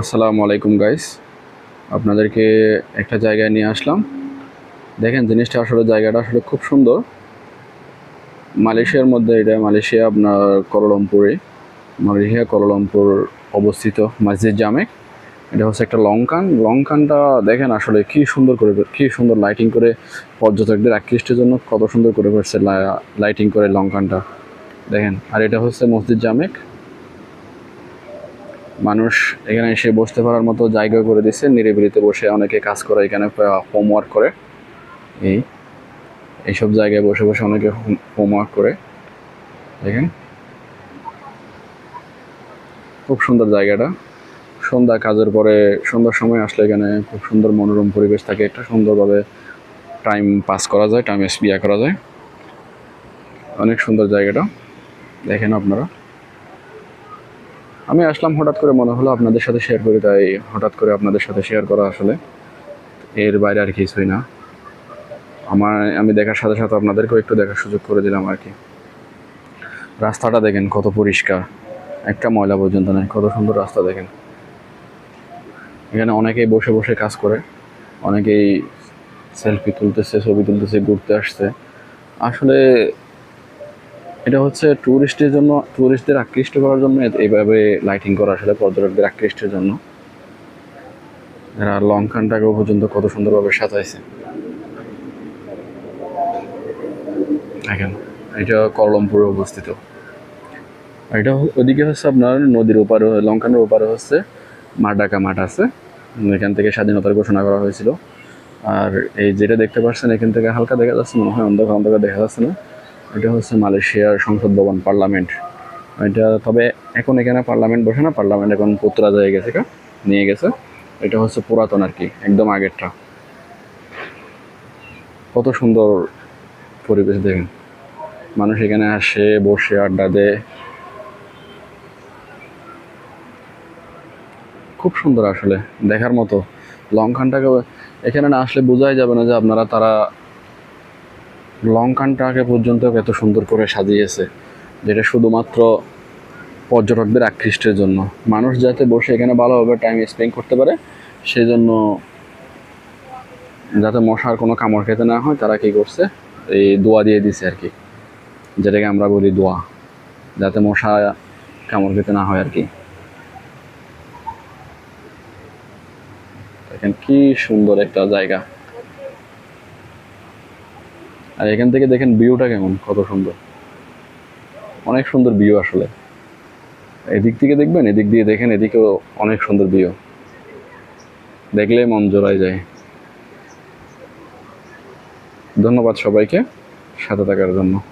আসসালামু আলাইকুম গাইস আপনাদেরকে একটা জায়গায় নিয়ে আসলাম। দেখেন, জিনিসটা আসলে জায়গাটা আসলে খুব সুন্দর। মালয়েশিয়ার মধ্যে এটা মালয়েশিয়া, আপনার কলালামপুরে মালয়েশিয়া কলালামপুর অবস্থিত মসজিদ জামেক এটা হচ্ছে একটা লঙ্কান লঙ্কানটা দেখেন আসলে কি সুন্দর করে, কি সুন্দর লাইটিং করে পর্যটকদের আকৃষ্টের জন্য কত সুন্দর করে করছে লাইটিং করে লঙ্কানটা দেখেন, আর এটা হচ্ছে মসজিদ জামেক মানুষ এখানে এসে বসতে পারার মতো জায়গা করে দিচ্ছে নিরিবিলিতে বসে অনেকে কাজ করে, এখানে হোমওয়ার্ক করে। এই, এইসব জায়গায় বসে বসে অনেকে হোমওয়ার্ক করে। দেখেন। খুব সুন্দর জায়গাটা। সন্ধ্যা কাজের পরে সন্ধ্যার সময় আসলে এখানে খুব সুন্দর মনোরম পরিবেশ থাকে। একটা সুন্দরভাবে টাইম পাস করা যায় টাইম স্পিয়া করা যায়। অনেক সুন্দর জায়গাটা। দেখেন আপনারা। আমি আসলাম হঠাৎ করে, মনে হলো আপনাদের সাথে শেয়ার করি, তাই হঠাৎ করে আপনাদের সাথে শেয়ার করা আসলে। এর বাইরে আর কিছুই না। আমার, আমি দেখার সাথে সাথে আপনাদেরকেও একটু দেখার সুযোগ করে দিলাম আর কি। রাস্তাটা দেখেন কত পরিষ্কার। একটা ময়লা পর্যন্ত নেই, কত সুন্দর রাস্তা দেখেন। এখানে অনেকেই বসে বসে কাজ করে, অনেকেই সেলফি তুলতেছে, ছবি তুলতেছে, ঘুরতে আসছে। আসলে এটা হচ্ছে ট্যুরিস্টের জন্য ট্যুরিস্টদের আকৃষ্ট করার জন্য এইভাবে লাইটিং করা আসলে পর্যটকদের আকৃষ্টের জন্য। এরা লঙ্কানটাকেও পর্যন্ত কত সুন্দরভাবে সাজাইছে। এটা কলমপুরে অবস্থিত। এটা ওদিকে হচ্ছে আপনার নদীর ওপারে লঙ্কানের ওপারে হচ্ছে মাডাকা মাঠ আছে। এখান থেকে স্বাধীনতার ঘোষণা করা হয়েছিল। আর এই যেটা দেখতে পাচ্ছেন এখান থেকে হালকা দেখা যাচ্ছে, মনে হয় অন্ধকার অন্ধকার দেখা যাচ্ছে না। এটা হচ্ছে মালয়েশিয়ার সংসদ ভবন, পার্লামেন্ট। এটা তবে এখন এখানে পার্লামেন্ট বসে না, পার্লামেন্ট এখন পুত্রা হয়ে গেছে নিয়ে গেছে। এটা হচ্ছে পুরাতন আর কি, একদম আগেরটা। কত সুন্দর পরিবেশ দেখেন। মানুষ এখানে আসে, বসে, আড্ডা দেয়। খুব সুন্দর আসলে, দেখার মতো। লঙ্কানটাকে এখানে না আসলে বোঝাই যাবে না যে আপনারা, তারা লঙ্কানটাকে পর্যন্ত এত সুন্দর করে সাজিয়েছে, যেটা শুধুমাত্র পর্যটকদের আকৃষ্টের জন্য। মানুষ যাতে বসে এখানে ভালোভাবে টাইম স্পেন্ড করতে পারে সেই জন্য যাতে মশার কোনো কামড় খেতে না হয়, তারা কি করছে, এই দোয়া দিয়ে দিছে আর কি। যেটাকে আমরা বলি দোয়া, যাতে মশা কামড় খেতে না হয় আর কি। দেখেন কি সুন্দর একটা জায়গা। আর এখান থেকে দেখেন ভিউটা কেমন, কত সুন্দর। অনেক সুন্দর ভিউ আসলে। এদিক থেকে দেখবেন, এদিক দিয়ে দেখেন, এদিকেও অনেক সুন্দর ভিউ। দেখলে মন জোড়ায় যায়। ধন্যবাদ সবাইকে, সাথে থাকার জন্য।